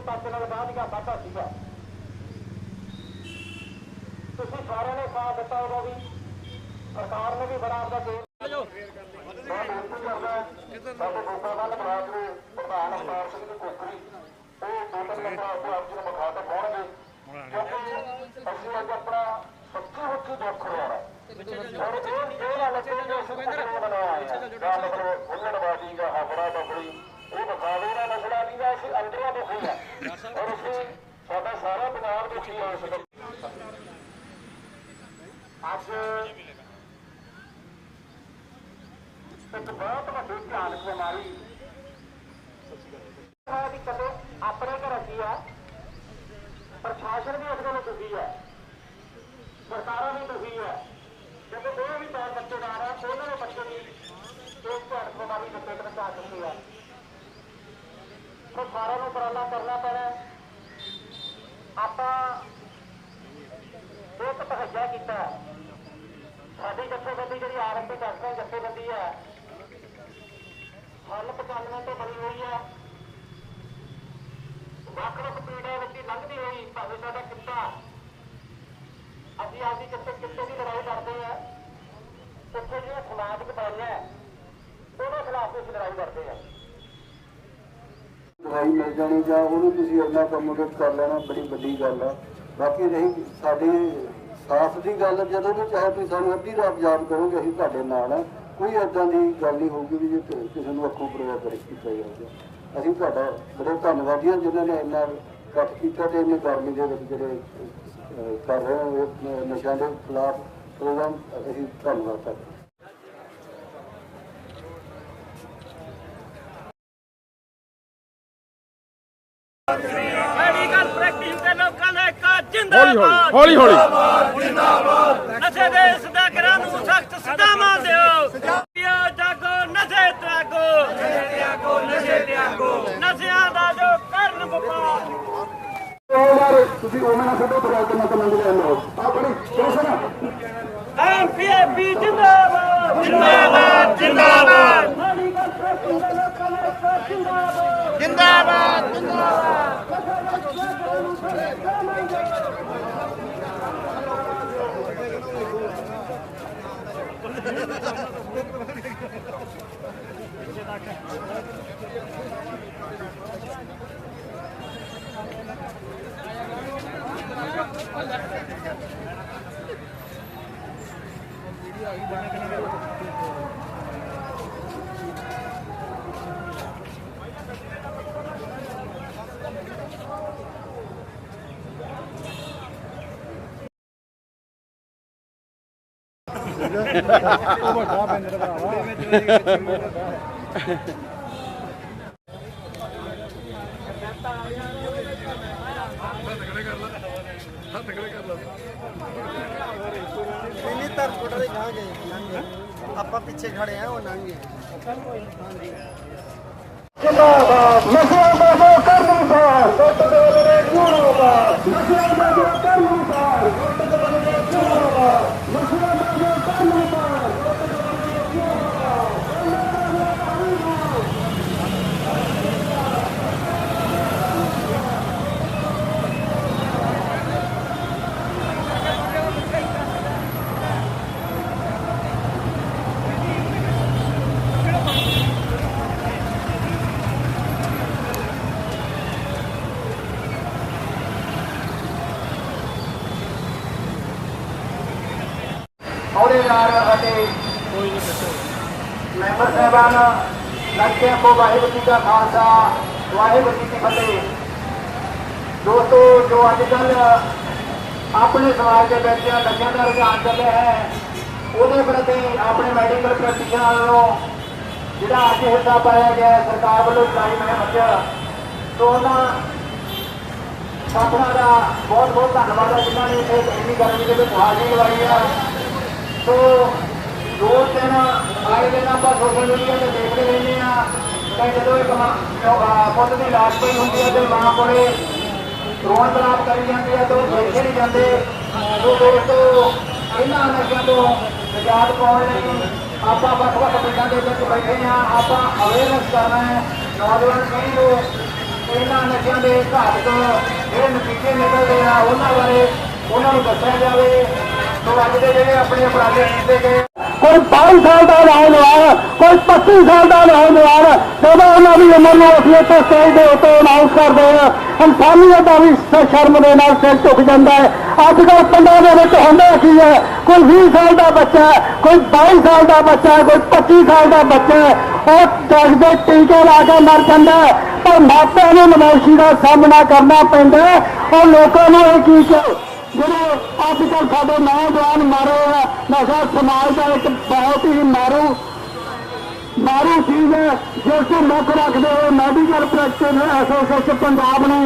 ਬਾਅਦ ਦਾ ਵਾਧਾ ਸੀਗਾ। ਤੁਸੀਂ ਸਾਰਿਆਂ ਨੇ ਸਾਥ ਦਿੱਤਾ ਉਦੋਂ ਵੀ। ਸਰਕਾਰ ਨੇ ਵੀ ਬੜਾ ਆਪਦਾ ਜੋਰ ਮੈਂ ਬੇਨਤੀ ਕਰਦਾ ਸਾਡੇ ਗੋਪਾ ਵੱਲ ਬਰਾਜ ਦੇ ਪ੍ਰਧਾਨ ਅਵਤਾਰ ਸਿੰਘ ਦੀ ਕੋਕਰੀ ਉਹ ਦੋ ਤਿੰਨ ਨੰਬਰ ਆਪੋ ਆਪ ਜੀ ਨੂੰ ਮੁਖਾ ਤੇ ਪਾਉਣਗੇ ਕਿਉਂਕਿ ਅਸੀਂ ਅੱਜ ਆਪਣਾ ਸੱਚੀ ਮੁੱਚੀ ਦੁੱਖ ਰੋਣਾ ਔਰ ਇਹ ਇਹ ਗੱਲ ਕਿ ਜੋ ਸੁਖਿੰਦਰ ਬਣਾਇਆ ਹੈ ਦਾ ਮਤਲਬ ਹੁੱਲੜਬਾਜ਼ੀ ਦਾ ਹਫੜਾ ਦਫੜੀ ਇਹ ਵਿਖਾਵੇ ਦਾ ਮਸਲਾ ਨਹੀਂ ਗਾ ਅਸੀਂ ਅੰਦਰੋਂ ਦੁਖੀ ਆ ਔਰ ਅਸੀਂ ਸਾਡਾ ਸਾਰਾ ਪੰਜਾਬ ਦੁਖੀ ਹੈ ਇਸ ਗੱਲ ਅੱਜ ਇੱਕ ਬਹੁਤ ਵੱਡੀ ਭਿਆਨਕ ਬਿਮਾਰੀ ਵੀ ਕਦੇ ਆਪਣੇ ਘਰ ਕੀ ਆ ਪ੍ਰਸ਼ਾਸਨ ਵੀ ਇਸ ਗੱਲੋਂ ਦੁਖੀ ਹੈ ਸਰਕਾਰਾਂ ਵੀ ਦੁਖੀ ਹੈ ਜਦੋਂ ਉਹ ਵੀ ਬਾਲ ਬੱਚੇਦਾਰ ਆ ਉਹਨਾਂ ਦੇ ਬੱਚੇ ਵੀ ਇਸ ਭਿਆਨਕ ਬਿਮਾਰੀ ਦੇ ਪੇਟ ਵਿੱਚ ਆ ਚੁੱਕੇ ਆ ਸੋ ਸਾਰਿਆਂ ਨੂੰ ਉਪਰਾਲਾ ਕਰਨਾ ਪੈਣਾ ਆਪਾਂ ਬਹੁਤ ਤਹੱਜਾ ਕੀਤਾ। ਸਾਡੀ ਜਥੇਬੰਦੀ ਜਿਹੜੀ ਆਰੰਭੀ ਡਾਕਟਰਾਂ ਜਥੇਬੰਦੀ ਹੈ। ਹੱਲ 95 ਤੋਂ ਬਣੀ ਹੋਈ ਹੈ। ਵੱਖ ਵੱਖ ਪੀੜਾਂ ਵਿੱਚ ਲੰਘਦੀ ਹੋਈ ਭਾਵੇਂ ਸਾਡਾ ਕਿੱਤਾ। ਅਸੀਂ ਆਪਦੀ ਕਿੱਤੇ ਕਿੱਤੇ ਦੀ ਲੜਾਈ ਲੜਦੇ ਆ ਉੱਥੇ ਜਿਹੜੀਆਂ ਸਮਾਜਿਕ ਬੁਰਾਈਆਂ ਹੈ, ਉਹਨਾਂ ਖਿਲਾਫ ਅਸੀਂ ਲੜਾਈ ਲੜਦੇ ਆ ਦਵਾਈ ਮਿਲ ਜਾਣੀ ਜਾਂ ਉਹਨੂੰ ਤੁਸੀਂ ਇੰਨਾ ਕਮੋਡੇਟ ਕਰ ਲੈਣਾ, ਬੜੀ ਵੱਡੀ ਗੱਲ ਆ। ਬਾਕੀ ਰਹੀ ਸਾਡੇ ਸਾਥ ਦੀ ਗੱਲ, ਜਦੋਂ ਵੀ ਚਾਹੇ ਤੁਸੀਂ ਸਾਨੂੰ ਅੱਧੀ ਰਾਤ ਯਾਦ ਕਰੋਗੇ, ਅਸੀਂ ਤੁਹਾਡੇ ਨਾਲ ਆ। ਕੋਈ ਏਦਾਂ ਦੀ ਗੱਲ ਨਹੀਂ ਹੋਊਗੀ ਵੀ ਜੇ ਕਿਸੇ ਨੂੰ ਅੱਖੋਂ ਪ੍ਰਵਾਹ ਕਰੇ ਕੀਤਾ ਜਾਵੇ ਅਸੀਂ ਤੁਹਾਡਾ ਬੜੇ ਧੰਨਵਾਦੀ ਹਾਂ, ਜਿਨ੍ਹਾਂ ਨੇ ਇੰਨਾ ਇਕੱਠ ਕੀਤਾ ਤੇ ਇੰਨੇ ਗਰਮੀ ਦੇ ਵਿੱਚ ਜਿਹੜੇ ਕਰ ਰਹੇ ਹੋ ਨਸ਼ਿਆਂ ਦੇ ਖਿਲਾਫ ਪ੍ਰੋਗਰਾਮ, ਅਸੀਂ ਧੰਨਵਾਦ ਕਰਦੇ ਹਾਂ ਮੈਡੀਕਲ ਪ੍ਰੈਕਟਿਸ ਦੇ ਲੋਕਾਂ ਦਾ ਇੱਕ ਜਿੰਦਾਬਾਦ ਹੌਲੀ ਹੌਲੀ ਨਸ਼ੇ ਦੇ ਇਸ ਦਾ ਕਰਾਂ ਨੂੰ ਸਖਤ ਸਦਾਮਾ ਦਿਓ। ਜਾਗੋ ਨਸ਼ੇ ਤਿਆਗੋ। ਨਸ਼ੇ ਤਿਆਗੋ ਨਸ਼ੇ ਤਿਆਗੋ ਨਸ਼ਿਆਂ ਦਾ ਜੋ ਕਰਨ ਵਪਾਰ ਤੁਸੀਂ ਉਹਨਾਂ ਨਾਲ ਸਾਡੇ ਪ੍ਰੋਗਰਾਮ ਕਰਨਾ ਤਾਂ ਮੰਗ ਲੈਣਾ ਆ ਬੜੀ ਟੈਨਸ਼ਨ ਐਮਪੀਏਪੀ ਜਿੰਦਾਬਾਦ। ਜਿੰਦਾਬਾਦ ਜਿੰਦਾਬਾਦ। ਮੈਡੀਕਲ ਪ੍ਰੈਕਟਿਸ ਦੇ ਲੋਕਾਂ ਦਾ ਇੱਕ ਜਿੰਦਾਬਾਦ ਨਹੀਂ ਤਾਂ ਕੋਟਾ ਦੇ ਗਾਂ ਗਏ ਆਪਾਂ ਪਿੱਛੇ ਖੜੇ ਆ ਉਹ ਲੰਘੇ ਜਿੰਦਾਬਾਦ ਨਸ਼ਿਆਂ ਦਾ ਜੋ ਕਰਨੀ ਪਾਰ ਦੇ ਮੇਰੇ ਜਿੰਦਾਬਾਦ ਨਸ਼ਿਆਂ ਦਾ ਜੋ ਕਰਨੀ ਪਾਰ ਟੁੱਟ ਦੇ ਮੇਰੇ ਜਿੰਦਾਬਾਦ ਨਸ਼ਿਆਂ ਦਾ ਜੋ ਕਰਨੀ ਪਾਰ ਟੁੱਟ ਦੇ ਮੇਰੇ ਜਿੰਦਾਬਾਦ ਅਹੁਦੇਦਾਰ ਅਤੇ ਮੈਂਬਰ ਸਾਹਿਬਾਨ ਲੜਕਿਆਂ ਕੋ ਵਾਹਿਗੁਰੂ ਜੀ ਦਾ ਖਾਲਸਾ ਵਾਹਿਗੁਰੂ ਜੀ ਕੀ ਫਤਿਹ। ਦੋਸਤੋ ਜੋ ਅੱਜ ਕੱਲ ਆਪਣੇ ਸਮਾਜ ਦੇ ਵਿੱਚ ਨਸ਼ਿਆਂ ਦਾ ਰੁਝਾਨ ਚੱਲਿਆ ਹੈ ਉਹਦੇ ਪ੍ਰਤੀ ਆਪਣੇ ਮੈਡੀਕਲ ਪ੍ਰੈਕਟੀਸ਼ਨਰ ਵੱਲੋਂ ਜਿਹੜਾ ਅੱਜ ਹਿੱਸਾ ਪਾਇਆ ਗਿਆ ਸਰਕਾਰ ਵੱਲੋਂ ਚਲਾਈ ਮੁਹਿੰਮ ਚ ਸੋ ਉਹਨਾਂ ਸਾਥੀਆਂ ਦਾ ਬਹੁਤ ਬਹੁਤ ਧੰਨਵਾਦ ਹੈ ਜਿਨ੍ਹਾਂ ਨੇ ਇੱਥੇ ਇੰਨੀ ਗਰਮੀ ਦੇ ਵਿੱਚ ਹਾਜ਼ਰੀ ਲਵਾਈ ਹੈ ਸੋ ਦੋ ਦਿਨ ਆਏ ਦਿਨ ਆਪਾਂ ਸੋਸ਼ਲ ਮੀਡੀਆ ਤੇ ਦੇਖਦੇ ਰਹਿੰਦੇ ਆ ਕਿ ਜਦੋਂ ਇੱਕ ਪੁੱਤ ਦੀ ਲਾਸ਼ ਪਈ ਹੁੰਦੀ ਹੈ ਤੇ ਮਾਂ ਕੋਲੇ ਰੋਣ ਤਲਾਪ ਕਰੀ ਜਾਂਦੇ ਆ ਤੇ ਉਹ ਦੇਖੇ ਨਹੀਂ ਜਾਂਦੇ। ਸੋ ਦੋਸਤੋ ਇਹਨਾਂ ਨਸ਼ਿਆਂ ਤੋਂ ਆਜ਼ਾਦ ਪਾਉਣ ਲਈ ਆਪਾਂ ਵੱਖ ਵੱਖ ਪਿੰਡਾਂ ਦੇ ਵਿੱਚ ਬੈਠੇ ਆ ਆਪਾਂ ਅਵੇਅਰਨੈਸ ਕਰਨਾ ਹੈ। ਨੌਜਵਾਨ ਕਈ ਲੋਕ ਇਹਨਾਂ ਨਸ਼ਿਆਂ ਦੇ ਘਾਟ ਤੋਂ ਇਹ ਨਤੀਜੇ ਨਿਕਲਦੇ ਆ, ਉਹਨਾਂ ਬਾਰੇ ਉਹਨਾਂ ਨੂੰ ਦੱਸਿਆ ਜਾਵੇ। ਕੋਈ 22 ਸਾਲ ਦਾ ਨੌਜਵਾਨ, ਕੋਈ 25 ਸਾਲ ਦਾ ਨੌਜਵਾਨ, ਜਦੋਂ ਉਹਨਾਂ ਦੀ ਉਮਰ ਨੂੰ ਅਸੀਂ ਇੱਥੇ ਸਟੇਜ ਦੇ ਉੱਤੇ ਅਨਾਉਂਸ ਕਰਦੇ ਹਾਂ, ਇਨਸਾਨੀਅਤ ਦਾ ਵੀ ਸ਼ਰਮ ਦੇ ਨਾਲ ਸਿਰ ਝੁਕ ਜਾਂਦਾ ਹੈ। ਅੱਜ ਕੱਲ੍ਹ ਪਿੰਡਾਂ ਦੇ ਵਿੱਚ ਹੁੰਦਾ ਕੀ ਹੈ, ਕੋਈ 20 ਸਾਲ ਦਾ ਬੱਚਾ ਕੋਈ 22 ਸਾਲ ਦਾ ਬੱਚਾ ਕੋਈ 25 ਸਾਲ ਦਾ ਬੱਚਾ ਉਹ ਦੱਸਦੇ ਟੀਕੇ ਲਾ ਕੇ ਮਰ ਜਾਂਦਾ ਪਰ ਮਾਪਿਆਂ ਨੂੰ ਨਮੋਸ਼ੀ ਦਾ ਸਾਹਮਣਾ ਕਰਨਾ ਪੈਂਦਾ ਉਹ ਲੋਕਾਂ ਨੂੰ ਇਹ ਕੀ ਕਹੇ? ਜਿਹੜੇ ਅੱਜ ਕੱਲ੍ਹ ਸਾਡੇ ਨੌਜਵਾਨ ਮਾਰੇ ਆ ਨਸ਼ਾ ਸਮਾਜ ਦਾ ਇੱਕ ਬਹੁਤ ਹੀ ਮਾਰੂ ਮਾਰੂ ਚੀਜ਼ ਹੈ, ਜਿਸ ਨੂੰ ਮੁੱਖ ਰੱਖਦੇ ਹੋਏ ਮੈਡੀਕਲ ਪ੍ਰੈਕਟਿਸ ਐਸੋਸੀਏਸ਼ਨ ਪੰਜਾਬ ਨੇ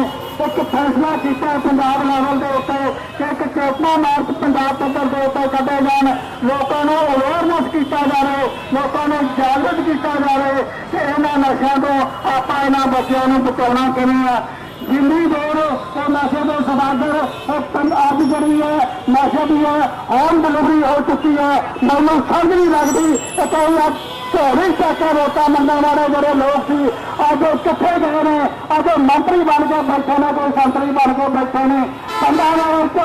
ਇੱਕ ਫੈਸਲਾ ਕੀਤਾ ਪੰਜਾਬ ਲੈਵਲ ਦੇ ਉੱਤੇ ਕਿ ਇੱਕ ਚੇਤਨਾ ਮਾਰਚ ਪੰਜਾਬ ਪੱਧਰ ਦੇ ਉੱਤੇ ਕੱਢੇ ਜਾਣ, ਲੋਕਾਂ ਨੂੰ ਅਵੇਅਰਨੈਸ ਕੀਤਾ ਜਾਵੇ, ਲੋਕਾਂ ਨੂੰ ਜਾਗਰੂਕ ਕੀਤਾ ਜਾਵੇ ਕਿ ਇਹਨਾਂ ਨਸ਼ਿਆਂ ਤੋਂ ਆਪਾਂ ਇਹਨਾਂ ਬੱਚਿਆਂ ਨੂੰ ਬਚਾਉਣਾ ਕਿਵੇਂ ਆ। ਜਿੰਨੀ ਨਸ਼ੇ ਦੇ ਜਿਹੜੀ ਹੈ ਨਸ਼ੇ ਦੀ ਹੈ ਹੋਮ ਡਿਲੀਵਰੀ ਹੋ ਚੁੱਕੀ ਹੈ। ਮੈਨੂੰ ਸਮਝ ਨਹੀਂ ਲੱਗਦੀ ਕਿ ਕੋਈ ਅੱਜ ਝੋਲੀ ਚੱਕੇ ਮੰਗਣ ਵਾਲੇ ਜਿਹੜੇ ਲੋਕ ਸੀ, ਅੱਜ ਉਹ ਕਿੱਥੇ ਗਏ ਨੇ? ਅੱਜ ਮੰਤਰੀ ਬਣ ਕੇ ਬੈਠੇ ਨੇ, ਕੋਈ ਸੰਤਰੀ ਬਣ ਕੇ ਬੈਠੇ ਨੇ। ਪਿੰਡਾਂ ਦੇ ਵਿੱਚ,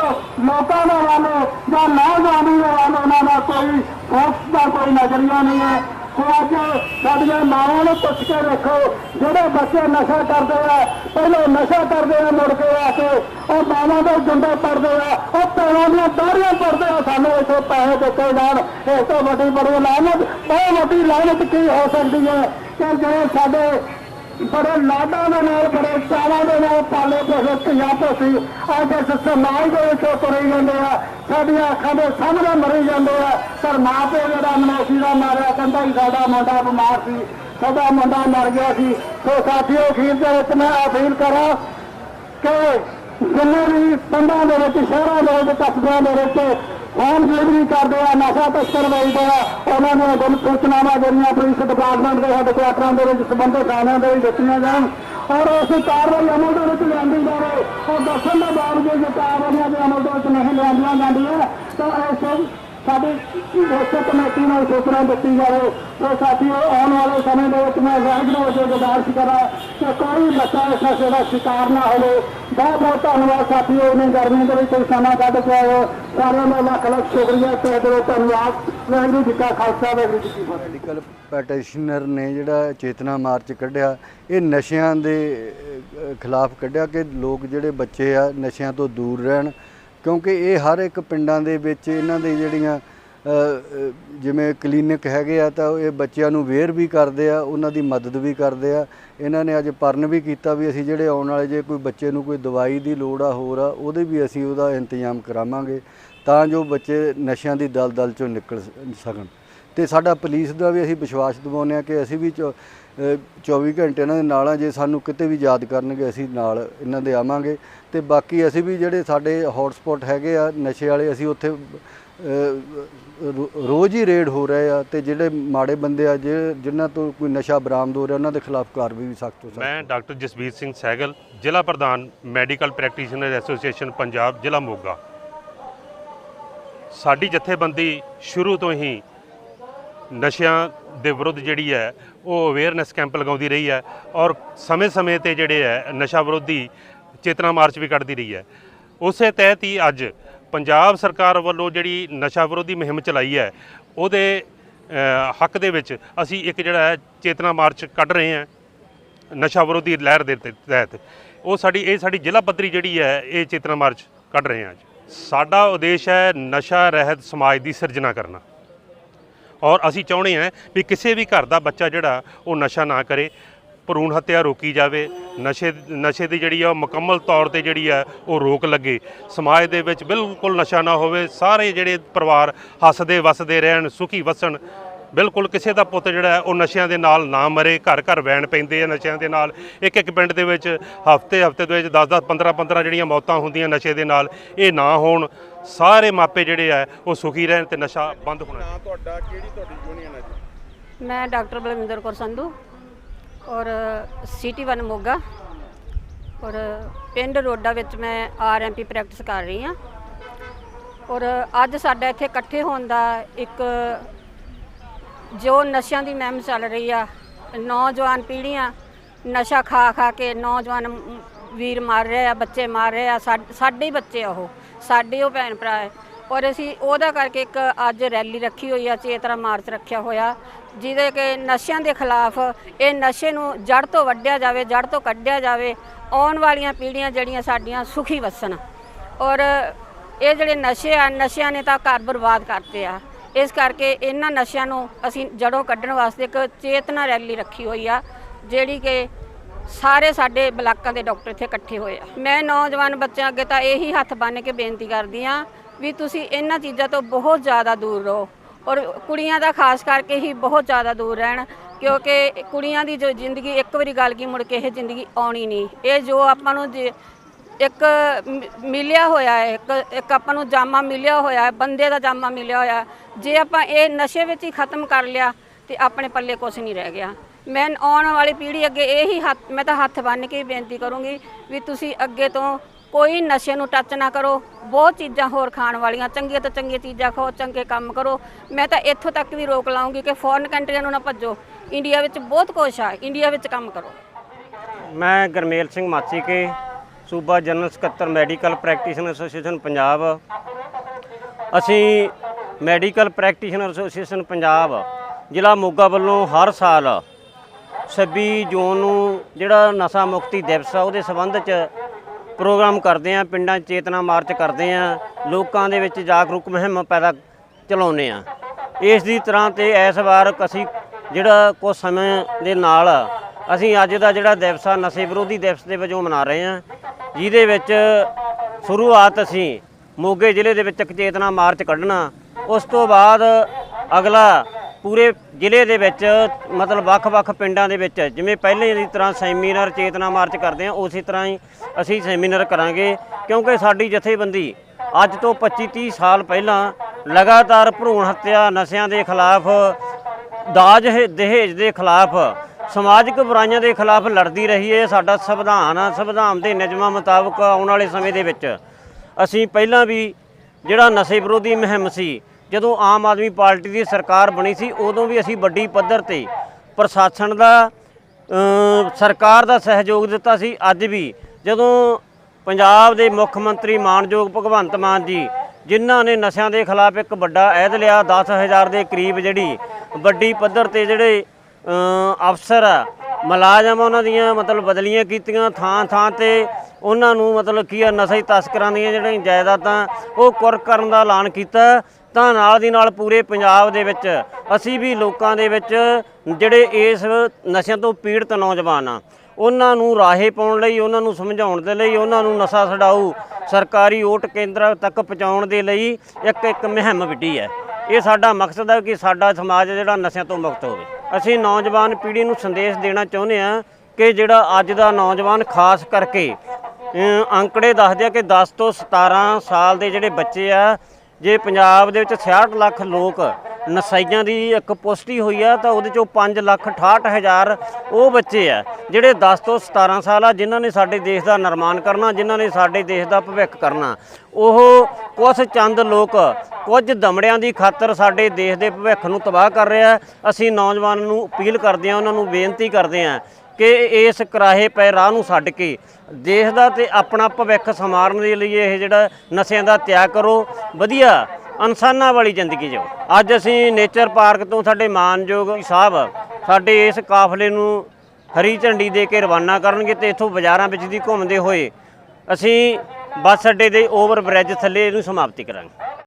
ਲੋਕਾਂ ਦੇ ਵੱਲ ਜਾਂ ਨੌਜਵਾਨੀ ਦੇ ਵੱਲ ਉਹਨਾਂ ਦਾ ਕੋਈ ਫੋਕਸ ਦਾ ਕੋਈ ਨਜ਼ਰੀਆ ਨਹੀਂ ਹੈ। ਸੋ ਅੱਜ ਸਾਡੀਆਂ ਮਾਵਾਂ ਨੂੰ ਪੁੱਛ ਕੇ ਦੇਖੋ, ਜਿਹੜੇ ਬੱਚੇ ਨਸ਼ਾ ਕਰਦੇ ਆ, ਪਹਿਲਾਂ ਨਸ਼ਾ ਕਰਦੇ ਆ, ਮੁੜ ਕੇ ਆ ਕੇ ਉਹ ਮਾਵਾਂ ਦੇ ਜੁੰਡੇ ਪੜਦੇ ਆ, ਉਹ ਪੈਰਾਂ ਦੀਆਂ ਦਾੜੀਆਂ ਪੜਦੇ ਆ, ਸਾਨੂੰ ਇੱਥੇ ਪੈਸੇ ਦਿੱਤੇ ਜਾਣ, ਇਸ ਤੋਂ ਵੱਡੀ ਬੜੀ ਲਾਨਤ ਬਹੁਤ ਵੱਡੀ ਲਾਨਤ ਕੀ ਹੋ ਸਕਦੀ ਹੈ? ਕਿ ਜਿਹੜੇ ਸਾਡੇ ਬੜੇ ਲਾਡਾਂ ਦੇ ਨਾਲ, ਬੜੇ ਚਾਵਾਂ ਦੇ ਨਾਲ ਪਾਲੇ ਪੋਸੇ, ਧੀਆਂ ਪੋਸੀ ਅੱਜ ਇਸ ਸਮਾਜ ਦੇ ਵਿੱਚ ਤੁਰੇ ਜਾਂਦੇ ਆ ਸਾਡੀਆਂ ਅੱਖਾਂ ਦੇ ਸਾਹਮਣੇ ਮਰੇ ਜਾਂਦੇ ਆ। ਪਰ ਮਾਂ ਪਿਓ ਜਿਹੜਾ ਮਨੋਸੀ ਦਾ ਮਾਰਿਆ, ਕਹਿੰਦਾ ਹੀ ਸਾਡਾ ਮੁੰਡਾ ਬਿਮਾਰ ਸੀ, ਸਾਡਾ ਮੁੰਡਾ ਮਰ ਗਿਆ ਸੀ। ਸੋ ਸਾਥੀਓ, ਅਖੀਰ ਦੇ ਵਿੱਚ ਮੈਂ ਅਪੀਲ ਕਰਾਂ ਕਿ ਜਿੰਨੇ ਵੀ ਪਿੰਡਾਂ ਦੇ ਵਿੱਚ, ਸ਼ਹਿਰਾਂ ਦੇ ਵਿੱਚ, ਕਸਬਿਆਂ ਦੇ ਵਿੱਚ ਹੋਮ ਡਿਲੀਵਰੀ ਕਰਦੇ ਆ, ਨਸ਼ਾ ਤਸਕਰ ਵੇਚਦੇ ਆ, ਉਹਨਾਂ ਦੀਆਂ ਗੁਣ ਸੂਚਨਾਵਾਂ ਜਿਹੜੀਆਂ ਪੁਲਿਸ ਡਿਪਾਰਟਮੈਂਟ ਦੇ ਹੈੱਡਕੁਆਟਰਾਂ ਦੇ ਵਿੱਚ ਸੰਬੰਧਿਤ ਥਾਣਿਆਂ ਦੇ ਵਿੱਚ ਦਿੱਤੀਆਂ ਜਾਣ। ਔਰ ਉਸ ਕਾਰਵਾਈ ਅਮਲ ਦੇ ਵਿੱਚ ਲਿਆਂਦੀ ਜਾਵੇ ਉਹ ਦੱਸਣ ਦੇ ਬਾਵਜੂਦ ਜੇ ਕਾਰਵਾਈਆਂ ਦੇ ਅਮਲ ਦੇ ਵਿੱਚ ਨਹੀਂ ਲਿਆਂਦੀਆਂ ਜਾਂਦੀਆਂ ਤਾਂ ਇਸ ਸਾਡੀ ਇਸ ਕਮੇਟੀ ਨਾਲ ਸੂਚਨਾ ਦਿੱਤੀ ਜਾਵੇ? ਸੋ ਸਾਥੀਓ, ਆਉਣ ਵਾਲੇ ਸਮੇਂ ਦੇ ਵਿੱਚ ਮੈਂ ਵਾਹਿਗੁਰੂ ਅੱਗੇ ਗੁਜ਼ਾਰਿਸ਼ ਕਰਾਂ ਕਿ ਕੋਈ ਬੱਚਾ ਇਸ ਨਸ਼ੇ ਦਾ ਸ਼ਿਕਾਰ ਨਾ ਹੋਵੇ। ਬਹੁਤ ਬਹੁਤ ਧੰਨਵਾਦ ਸਾਥੀਓ ਇਹਨੇ ਗਰਮੀ ਦੇ ਵਿੱਚ ਸਮਾਂ ਕੱਢ ਕੇ ਆਏ ਸਾਰਿਆਂ ਦਾ ਲੱਖ ਲੱਖ ਸ਼ੁਕਰੀਆ, ਤੇ ਦਿਲੋਂ ਧੰਨਵਾਦ। ਵਾਹਿਗੁਰੂ ਜੀ ਕਾ ਖਾਲਸਾ ਵਾਹਿਗੁਰੂ ਜੀ ਕੀ ਫਤਿਹ। ਮੈਡੀਕਲ ਪੈਟੀਸ਼ਨਰ ਨੇ ਜਿਹੜਾ ਚੇਤਨਾ ਮਾਰਚ ਕੱਢਿਆ, ਇਹ ਨਸ਼ਿਆਂ ਦੇ ਖਿਲਾਫ ਕੱਢਿਆ ਕਿ ਲੋਕ ਜਿਹੜੇ ਬੱਚੇ ਆ, ਨਸ਼ਿਆਂ ਤੋਂ ਦੂਰ ਰਹਿਣ। ਕਿਉਂਕਿ ਇਹ ਹਰ ਇੱਕ ਪਿੰਡਾਂ ਦੇ ਵਿੱਚ ਇਹਨਾਂ ਦੇ ਜਿਹੜੀਆਂ ਜਿਵੇਂ ਕਲੀਨਿਕ ਹੈਗੇ ਆ, ਤਾਂ ਇਹ ਬੱਚਿਆਂ ਨੂੰ ਵੇਅਰ ਵੀ ਕਰਦੇ ਆ, ਉਹਨਾਂ ਦੀ ਮਦਦ ਵੀ ਕਰਦੇ ਆ। ਇਹਨਾਂ ਨੇ ਅੱਜ ਪਰਨ ਵੀ ਕੀਤਾ ਵੀ ਅਸੀਂ ਜਿਹੜੇ ਆਉਣ ਵਾਲੇ, ਜੇ ਕੋਈ ਬੱਚੇ ਨੂੰ ਕੋਈ ਦਵਾਈ ਦੀ ਲੋੜ ਆ ਹੋਰ ਆ, ਉਹਦੇ ਵੀ ਅਸੀਂ ਉਹਦਾ ਇੰਤਜ਼ਾਮ ਕਰਾਵਾਂਗੇ ਤਾਂ ਜੋ ਬੱਚੇ ਨਸ਼ਿਆਂ ਦੀ ਦਲਦਲ ਚੋਂ ਨਿਕਲ ਸਕਣ। ਤੇ ਸਾਡਾ ਪੁਲਿਸ ਦਾ ਵੀ ਅਸੀਂ ਵਿਸ਼ਵਾਸ ਦਿਵਾਉਂਦੇ ਹਾਂ ਕਿ ਅਸੀਂ ਵੀ ਚੌ- ਅਹ 24 ਘੰਟੇ ਇਹਨਾਂ ਦੇ ਨਾਲ ਆ ਜੇ ਸਾਨੂੰ ਕਿਤੇ ਵੀ ਯਾਦ ਕਰਨਗੇ ਅਸੀਂ ਨਾਲ ਇਹਨਾਂ ਦੇ ਆਵਾਂਗੇ। ਤੇ ਬਾਕੀ ਅਸੀਂ ਵੀ ਜਿਹੜੇ ਸਾਡੇ ਹੌਟਸਪੌਟ ਹੈਗੇ ਆ ਨਸ਼ੇ ਵਾਲੇ ਅਸੀਂ ਉੱਥੇ ਰੋਜ਼ ਹੀ ਰੇਡ ਹੋ ਰਹੇ ਆ ਤੇ ਜਿਹੜੇ ਮਾੜੇ ਬੰਦੇ ਆ ਜੇ ਜਿਨ੍ਹਾਂ ਤੋਂ ਕੋਈ ਨਸ਼ਾ ਬਰਾਮਦ ਹੋ ਰਿਹਾ ਉਹਨਾਂ ਦੇ ਖਿਲਾਫ ਕਾਰਵਾਈ ਵੀ ਸਖਤ ਤੋਂ ਸਖਤ ਮੈਂ ਡਾਕਟਰ ਜਸਬੀਰ ਸਿੰਘ ਸਹਿਗਲ ਜ਼ਿਲ੍ਹਾ ਪ੍ਰਧਾਨ ਮੈਡੀਕਲ ਪ੍ਰੈਕਟੀਸ਼ਨਰ ਐਸੋਸੀਏਸ਼ਨ ਪੰਜਾਬ ਜ਼ਿਲ੍ਹਾ ਮੋਗਾ। ਸਾਡੀ ਜਥੇਬੰਦੀ ਸ਼ੁਰੂ ਤੋਂ ਹੀ ਨਸ਼ਿਆਂ ਦੇ ਵਿਰੁੱਧ ਜਿਹੜੀ ਹੈ, ਉਹ ਅਵੇਅਰਨੈਸ ਕੈਂਪ ਲਗਾਉਂਦੀ ਰਹੀ ਹੈ ਔਰ ਸਮੇਂ-ਸਮੇਂ ਤੇ ਜਿਹੜੇ ਹੈ, ਨਸ਼ਾ ਵਿਰੋਧੀ ਚੇਤਨਾ ਮਾਰਚ ਵੀ ਕੱਢਦੀ ਰਹੀ ਹੈ। ਉਸੇ ਤਹਿਤ ਹੀ ਅੱਜ ਪੰਜਾਬ ਸਰਕਾਰ ਵੱਲੋਂ ਜਿਹੜੀ ਨਸ਼ਾ ਵਿਰੋਧੀ ਮੁਹਿੰਮ ਚਲਾਈ ਹੈ, ਉਹਦੇ ਹੱਕ ਦੇ ਵਿੱਚ ਅਸੀਂ ਇੱਕ ਜਿਹੜਾ ਹੈ, ਚੇਤਨਾ ਮਾਰਚ ਕੱਢ ਰਹੇ ਹਾਂ, ਨਸ਼ਾ ਵਿਰੋਧੀ ਲਹਿਰ ਦੇ ਤੇ- ਤਹਿਤ। ਉਹ ਸਾਡੀ, ਇਹ ਸਾਡੀ ਜ਼ਿਲ੍ਹਾ ਪੱਧਰੀ ਜਿਹੜੀ ਹੈ, ਇਹ ਚੇਤਨਾ ਮਾਰਚ ਕੱਢ ਰਹੇ ਹਾਂ ਅੱਜ। ਸਾਡਾ ਉਦੇਸ਼ ਹੈ ਨਸ਼ਾ ਰਹਿਤ ਸਮਾਜ ਦੀ ਸਿਰਜਣਾ ਕਰਨਾ। ਔਰ ਅਸੀਂ ਚਾਹੁੰਦੇ ਹਾਂ ਵੀ ਕਿਸੇ ਵੀ ਘਰ ਦਾ ਬੱਚਾ ਜਿਹੜਾ, ਉਹ ਨਸ਼ਾ ਨਾ ਕਰੇ, ਭਰੂਣ ਹੱਤਿਆ ਰੋਕੀ ਜਾਵੇ, ਨਸ਼ੇ ਨਸ਼ੇ ਦੀ ਜਿਹੜੀ ਆ ਉਹ ਮੁਕੰਮਲ ਤੌਰ ਤੇ ਜਿਹੜੀ ਆ ਉਹ ਰੋਕ ਲੱਗੇ। ਸਮਾਜ ਦੇ ਵਿੱਚ ਬਿਲਕੁਲ ਨਸ਼ਾ ਨਾ ਹੋਵੇ, ਸਾਰੇ ਜਿਹੜੇ ਪਰਿਵਾਰ ਹੱਸਦੇ ਵਸਦੇ ਰਹਿਣ, ਸੁਖੀ ਵਸਣ ਬਿਲਕੁਲ ਕਿਸੇ ਦਾ ਪੁੱਤ ਜਿਹੜਾ ਹੈ ਉਹ ਨਸ਼ਿਆਂ ਦੇ ਨਾਲ ਨਾ ਮਰੇ ਘਰ ਘਰ ਵੈਣ ਪੈਂਦੇ ਆ ਨਸ਼ਿਆਂ ਦੇ ਨਾਲ। ਇੱਕ ਇੱਕ ਪਿੰਡ ਦੇ ਵਿੱਚ ਹਫ਼ਤੇ ਹਫ਼ਤੇ ਦੇ ਵਿੱਚ 10 10 15 15 ਜਿਹੜੀਆਂ ਮੌਤਾਂ ਹੁੰਦੀਆਂ ਨਸ਼ੇ ਦੇ ਨਾਲ ਇਹ ਨਾ ਹੋਣ। ਸਾਰੇ ਮਾਪੇ ਜਿਹੜੇ ਆ ਉਹ ਸੁਖੀ ਰਹਿਣ ਤੇ ਨਸ਼ਾ ਬੰਦ ਹੋਣਾ ਚਾਹੀਦਾ। ਤੁਹਾਡਾ ਕਿਹੜੀ ਤੁਹਾਡੀ ਯੂਨੀਅਨ ਹੈ ਜੀ? ਮੈਂ ਡਾਕਟਰ ਬਲਵਿੰਦਰ ਕੌਰ ਸੰਧੂ ਔਰ ਸਿਟੀ ਵਨ ਮੋਗਾ ਔਰ ਪਿੰਡ ਰੋਡਾ ਵਿੱਚ ਮੈਂ ਆਰਐਮਪੀ ਪ੍ਰੈਕਟਿਸ ਕਰ ਰਹੀ ਹਾਂ ਔਰ ਅੱਜ ਸਾਡਾ ਇੱਥੇ ਇਕੱਠੇ ਹੋਣ ਦਾ ਇੱਕ ਜੋ ਨਸ਼ਿਆਂ ਦੀ ਮਹਿਮ ਚੱਲ ਰਹੀ ਆ, ਨੌਜਵਾਨ ਪੀੜ੍ਹੀਆਂ ਨਸ਼ਾ ਖਾ ਖਾ ਕੇ ਨੌਜਵਾਨ ਵੀਰ ਮਾਰ ਰਹੇ ਆ, ਬੱਚੇ ਮਾਰ ਰਹੇ ਆ ਸਾ ਸਾਡੇ ਹੀ ਬੱਚੇ ਆ ਉਹ, ਸਾਡੇ ਉਹ ਭੈਣ ਭਰਾ ਹੈ। ਔਰ ਅਸੀਂ ਉਹਦਾ ਕਰਕੇ ਇੱਕ ਅੱਜ ਰੈਲੀ ਰੱਖੀ ਹੋਈ ਆ ਚੇਤਨਾ ਮਾਰਚ ਰੱਖਿਆ ਹੋਇਆ, ਜਿਹਦੇ ਕਿ ਨਸ਼ਿਆਂ ਦੇ ਖਿਲਾਫ ਇਹ ਨਸ਼ੇ ਨੂੰ ਜੜ ਤੋਂ ਵੱਢਿਆ ਜਾਵੇ, ਜੜ ਤੋਂ ਕੱਢਿਆ ਜਾਵੇ, ਆਉਣ ਵਾਲੀਆਂ ਪੀੜ੍ਹੀਆਂ ਜਿਹੜੀਆਂ ਸਾਡੀਆਂ ਸੁਖੀ ਵਸਣ। ਔਰ ਇਹ ਜਿਹੜੇ ਨਸ਼ੇ ਆ, ਨਸ਼ਿਆਂ ਨੇ ਤਾਂ ਘਰ ਬਰਬਾਦ ਕਰਤੇ ਆ। ਇਸ ਕਰਕੇ ਇਹਨਾਂ ਨਸ਼ਿਆਂ ਨੂੰ ਅਸੀਂ ਜੜੋਂ ਕੱਢਣ ਵਾਸਤੇ ਇੱਕ ਚੇਤਨਾ ਰੈਲੀ ਰੱਖੀ ਹੋਈ ਆ, ਜਿਹੜੀ ਕਿ ਸਾਰੇ ਸਾਡੇ ਬਲਾਕਾਂ ਦੇ ਡਾਕਟਰ ਇੱਥੇ ਇਕੱਠੇ ਹੋਏ ਆ। ਮੈਂ ਨੌਜਵਾਨ ਬੱਚਿਆਂ ਅੱਗੇ ਤਾਂ ਇਹੀ ਹੱਥ ਬੰਨ੍ਹ ਕੇ ਬੇਨਤੀ ਕਰਦੀ ਆ ਵੀ ਤੁਸੀਂ ਇਹਨਾਂ ਚੀਜ਼ਾਂ ਤੋਂ ਬਹੁਤ ਜ਼ਿਆਦਾ ਦੂਰ ਰਹੋ ਔਰ ਕੁੜੀਆਂ ਦਾ ਖਾਸ ਕਰਕੇ ਹੀ ਬਹੁਤ ਜ਼ਿਆਦਾ ਦੂਰ ਰਹਿਣ, ਕਿਉਂਕਿ ਕੁੜੀਆਂ ਦੀ ਜੋ ਜ਼ਿੰਦਗੀ, ਇੱਕ ਵਾਰੀ ਗੱਲ ਕੀ ਮੁੜ ਕੇ ਇਹ ਜ਼ਿੰਦਗੀ ਆਉਣੀ ਨਹੀਂ। ਇਹ ਜੋ ਆਪਾਂ ਨੂੰ ਜੇ ਇੱਕ ਮਿਲਿਆ ਹੋਇਆ ਹੈ, ਇੱਕ ਇੱਕ ਆਪਾਂ ਨੂੰ ਜਾਮਾ ਮਿਲਿਆ ਹੋਇਆ ਹੈ, ਬੰਦੇ ਦਾ ਜਾਮਾ ਮਿਲਿਆ ਹੋਇਆ ਜੇ ਆਪਾਂ ਇਹ ਨਸ਼ੇ ਵਿੱਚ ਹੀ ਖਤਮ ਕਰ ਲਿਆ ਤੇ ਆਪਣੇ ਪੱਲੇ ਕੁਝ ਨਹੀਂ ਰਹਿ ਗਿਆ। ਮੈਂ ਆਉਣ ਵਾਲੀ ਪੀੜ੍ਹੀ ਅੱਗੇ ਇਹੀ ਹੱਥ, ਮੈਂ ਤਾਂ ਹੱਥ ਬੰਨ੍ਹ ਕੇ ਬੇਨਤੀ ਕਰੂੰਗੀ ਵੀ ਤੁਸੀਂ ਅੱਗੇ ਤੋਂ ਕੋਈ ਨਸ਼ੇ ਨੂੰ ਟੱਚ ਨਾ ਕਰੋ, ਬਹੁਤ ਚੀਜ਼ਾਂ ਹੋਰ ਖਾਣ ਵਾਲੀਆਂ, ਚੰਗੀਆਂ ਤੋਂ ਚੰਗੀਆਂ ਚੀਜ਼ਾਂ ਖਾਓ, ਚੰਗੇ ਕੰਮ ਕਰੋ। ਮੈਂ ਤਾਂ ਇੱਥੋਂ ਤੱਕ ਵੀ ਰੋਕ ਲਾਉਂਗੀ ਕਿ ਫੋਰਨ ਕੰਟਰੀਆਂ ਨੂੰ ਨਾ ਭੱਜੋ। ਇੰਡੀਆ ਵਿੱਚ ਬਹੁਤ ਕੁਛ ਆ ਇੰਡੀਆ ਵਿੱਚ ਕੰਮ ਕਰੋ। ਮੈਂ ਗਰਮੇਲ ਸਿੰਘ ਮਾਚੀ ਕੇ ਸੂਬਾ ਜਨਰਲ ਸਕੱਤਰ ਮੈਡੀਕਲ ਪ੍ਰੈਕਟੀਸ਼ਨਰ ਐਸੋਸੀਏਸ਼ਨ ਪੰਜਾਬ। ਅਸੀਂ ਮੈਡੀਕਲ ਪ੍ਰੈਕਟੀਸ਼ਨਰ ਐਸੋਸੀਏਸ਼ਨ ਪੰਜਾਬ ਜ਼ਿਲ੍ਹਾ ਮੋਗਾ ਵੱਲੋਂ ਹਰ ਸਾਲ 26 ਜੂਨ ਨੂੰ ਜਿਹੜਾ ਨਸ਼ਾ ਮੁਕਤੀ ਦਿਵਸ ਆ, ਉਹਦੇ ਸੰਬੰਧ 'ਚ ਪ੍ਰੋਗਰਾਮ ਕਰਦੇ ਆ, ਪਿੰਡਾਂ 'ਚ ਚੇਤਨਾ ਮਾਰਚ ਕਰਦੇ ਆ, ਲੋਕਾਂ ਦੇ ਵਿੱਚ ਜਾਗਰੂਕ ਮੁਹਿੰਮ ਪੈਦਾ ਚਲਾਉਂਦੇ ਆ। ਇਸ ਦੀ ਤਰ੍ਹਾਂ ਤੇ ਇਸ ਵਾਰ ਅਸੀਂ ਜਿਹੜਾ ਕੁਝ ਸਮੇਂ ਦੇ ਨਾਲ ਅਸੀਂ ਅੱਜ ਦਾ ਜਿਹੜਾ ਦਿਵਸ ਆ, ਨਸ਼ੇ ਵਿਰੋਧੀ ਦਿਵਸ ਦੇ ਵਜੋਂ ਮਨਾ ਰਹੇ ਹਾਂ। ਜਿਹਦੇ ਵਿੱਚ ਸ਼ੁਰੂਆਤ ਅਸੀਂ ਮੋਗੇ ਜ਼ਿਲ੍ਹੇ ਦੇ ਵਿੱਚ ਇੱਕ ਚੇਤਨਾ ਮਾਰਚ ਕੱਢਣਾ। ਉਸ ਤੋਂ ਬਾਅਦ ਅਗਲਾ ਪੂਰੇ ਜ਼ਿਲ੍ਹੇ ਦੇ ਵਿੱਚ, ਮਤਲਬ ਵੱਖ-ਵੱਖ ਪਿੰਡਾਂ ਦੇ ਵਿੱਚ, ਜਿਵੇਂ ਪਹਿਲੇ ਦੀ ਤਰ੍ਹਾਂ ਸੈਮੀਨਾਰ ਚੇਤਨਾ ਮਾਰਚ ਕਰਦੇ ਆ ਉਸੇ ਤਰ੍ਹਾਂ ਹੀ ਅਸੀਂ ਸੈਮੀਨਾਰ ਕਰਾਂਗੇ। ਕਿਉਂਕਿ ਸਾਡੀ ਜਥੇਬੰਦੀ ਅੱਜ ਤੋਂ 25-30 ਸਾਲ ਪਹਿਲਾਂ ਲਗਾਤਾਰ ਭਰੂਣ ਹੱਤਿਆ, ਨਸ਼ਿਆਂ ਦੇ ਖਿਲਾਫ, ਦਾਜ ਹੈ- ਦਹੇਜ ਦੇ ਖਿਲਾਫ ਸਮਾਜਿਕ ਬੁਰਾਈਆਂ ਦੇ ਖਿਲਾਫ ਲੜਦੀ ਰਹੀ ਹੈ ਸਾਡਾ ਸੰਵਿਧਾਨ ਆ, ਸੰਵਿਧਾਨ ਦੇ ਨਿਯਮਾਂ ਮੁਤਾਬਕ ਆਉਣ ਵਾਲੇ ਸਮੇਂ ਦੇ ਵਿੱਚ। ਅਸੀਂ ਪਹਿਲਾਂ ਵੀ ਜਿਹੜਾ ਨਸ਼ੇ ਵਿਰੋਧੀ ਮੁਹਿੰਮ ਸੀ, ਜਦੋਂ ਆਮ ਆਦਮੀ ਪਾਰਟੀ ਦੀ ਸਰਕਾਰ ਬਣੀ ਸੀ, ਉਦੋਂ ਵੀ ਅਸੀਂ ਵੱਡੀ ਪੱਧਰ ਤੇ ਪ੍ਰਸ਼ਾਸਨ ਦਾ ਸਰਕਾਰ ਦਾ ਸਹਿਯੋਗ ਦਿੱਤਾ ਸੀ। ਅੱਜ ਵੀ ਜਦੋਂ ਪੰਜਾਬ ਦੇ ਮੁੱਖ ਮੰਤਰੀ ਮਾਨਯੋਗ ਭਗਵੰਤ ਮਾਨ ਜੀ, ਜਿਨ੍ਹਾਂ ਨੇ ਨਸ਼ਿਆਂ ਦੇ ਖਿਲਾਫ ਇੱਕ ਵੱਡਾ ਅਹਿਦ ਲਿਆ 10000 ਦੇ ਕਰੀਬ ਜਿਹੜੀ ਵੱਡੀ ਪੱਧਰ ਤੇ ਜਿਹੜੇ ਅਫਸਰ ਆ ਮੁਲਾਜ਼ਮ ਉਹਨਾਂ ਦੀਆਂ ਮਤਲਬ ਬਦਲੀਆਂ ਕੀਤੀਆਂ, ਥਾਂ ਥਾਂ ਤੇ ਉਹਨਾਂ ਨੂੰ ਮਤਲਬ ਕੀ ਆ, ਨਸ਼ੇ ਤਸਕਰਾਂ ਦੀਆਂ ਜਿਹੜੀਆਂ ਜਾਇਦਾਦਾਂ ਉਹ ਕੁਰਕ ਕਰਨ ਦਾ ਐਲਾਨ ਕੀਤਾ। ਤਾਂ ਨਾਲ ਦੀ ਨਾਲ ਪੂਰੇ ਪੰਜਾਬ ਦੇ ਵਿੱਚ ਅਸੀਂ ਵੀ ਲੋਕਾਂ ਦੇ ਵਿੱਚ ਜਿਹੜੇ ਇਸ ਨਸ਼ਿਆਂ ਤੋਂ ਪੀੜਤ ਨੌਜਵਾਨ ਆ, ਉਹਨਾਂ ਨੂੰ ਰਾਹੇ ਪਾਉਣ ਲਈ, ਉਹਨਾਂ ਨੂੰ ਸਮਝਾਉਣ ਦੇ ਲਈ, ਉਹਨਾਂ ਨੂੰ ਨਸ਼ਾ ਛਡਾਊ ਸਰਕਾਰੀ ਓਟ ਕੇਂਦਰਾਂ ਤੱਕ ਪਹੁੰਚਾਉਣ ਦੇ ਲਈ ਇੱਕ ਇੱਕ ਮੁਹਿੰਮ ਵਿੱਢੀ ਹੈ। ਇਹ ਸਾਡਾ ਮਕਸਦ ਹੈ ਕਿ ਸਾਡਾ ਸਮਾਜ ਜਿਹੜਾ ਨਸ਼ਿਆਂ ਤੋਂ ਮੁਕਤ ਹੋਵੇ। ਅਸੀਂ ਨੌਜਵਾਨ ਪੀੜ੍ਹੀ ਨੂੰ ਸੰਦੇਸ਼ ਦੇਣਾ ਚਾਹੁੰਦੇ ਹਾਂ ਕਿ ਜਿਹੜਾ ਅੱਜ ਦਾ ਨੌਜਵਾਨ ਖਾਸ ਕਰਕੇ ਅੰਕੜੇ ਦੱਸਦੇ ਆ ਕਿ 10 ਤੋਂ 17 ਸਾਲ ਦੇ ਜਿਹੜੇ ਬੱਚੇ ਆ, ਜੇ ਪੰਜਾਬ ਦੇ ਵਿੱਚ 66 ਲੱਖ ਲੋਕ ਨਸਾਈਆਂ ਦੀ ਇੱਕ ਪੁਸ਼ਟੀ ਹੋਈ ਆ ਤਾਂ ਉਹਦੇ ਚੋਂ 5 ਲੱਖ 68 ਹਜ਼ਾਰ ਉਹ ਬੱਚੇ ਆ, ਜਿਹੜੇ 10 ਤੋਂ 17 ਸਾਲ ਆ, ਜਿਨ੍ਹਾਂ ਨੇ ਸਾਡੇ ਦੇਸ਼ ਦਾ ਨਿਰਮਾਣ ਕਰਨਾ, ਜਿਨ੍ਹਾਂ ਨੇ ਸਾਡੇ ਦੇਸ਼ ਦਾ ਭਵਿੱਖ ਕਰਨਾ। ਉਹ ਕੁਝ ਚੰਦ ਲੋਕ, ਕੁਝ ਦਮੜਿਆਂ ਦੀ ਖਾਤਰ ਸਾਡੇ ਦੇਸ਼ ਦੇ ਭਵਿੱਖ ਨੂੰ ਤਬਾਹ ਕਰ ਰਿਹਾ ਅਸੀਂ ਨੌਜਵਾਨਾਂ ਨੂੰ ਅਪੀਲ ਕਰਦੇ ਹਾਂ, ਉਹਨਾਂ ਨੂੰ ਬੇਨਤੀ ਕਰਦੇ ਹਾਂ ਕਿ ਇਸ ਕਰਾਹੇ ਪੈ ਰਾਹ ਨੂੰ ਛੱਡ ਕੇ ਦੇਸ਼ ਦਾ ਤੇ ਆਪਣਾ ਭਵਿੱਖ ਸੰਵਾਰਨ ਦੇ ਲਈ ਇਹ ਜਿਹੜਾ ਨਸ਼ਿਆਂ ਦਾ ਤਿਆਗ ਕਰੋ। ਵਧੀਆ ਇਨਸਾਨਾਂ ਵਾਲੀ ਜ਼ਿੰਦਗੀ ਜਿਓ। ਅੱਜ ਅਸੀਂ ਨੇਚਰ ਪਾਰਕ ਤੋਂ ਸਾਡੇ ਮਾਨਯੋਗ ਸਾਹਿਬ, ਸਾਡੇ ਇਸ ਕਾਫਲੇ ਨੂੰ ਹਰੀ ਝੰਡੀ ਦੇ ਕੇ ਰਵਾਨਾ ਕਰਨਗੇ ਤੇ ਇੱਥੋਂ ਬਾਜ਼ਾਰਾਂ ਵਿੱਚ ਦੀ ਘੁੰਮਦੇ ਹੋਏ ਅਸੀਂ ਬੱਸ ਅੱਡੇ ਦੇ ਓਵਰ ਬ੍ਰਿਜ ਥੱਲੇ ਇਹਨੂੰ ਸਮਾਪਤੀ ਕਰਾਂਗੇ।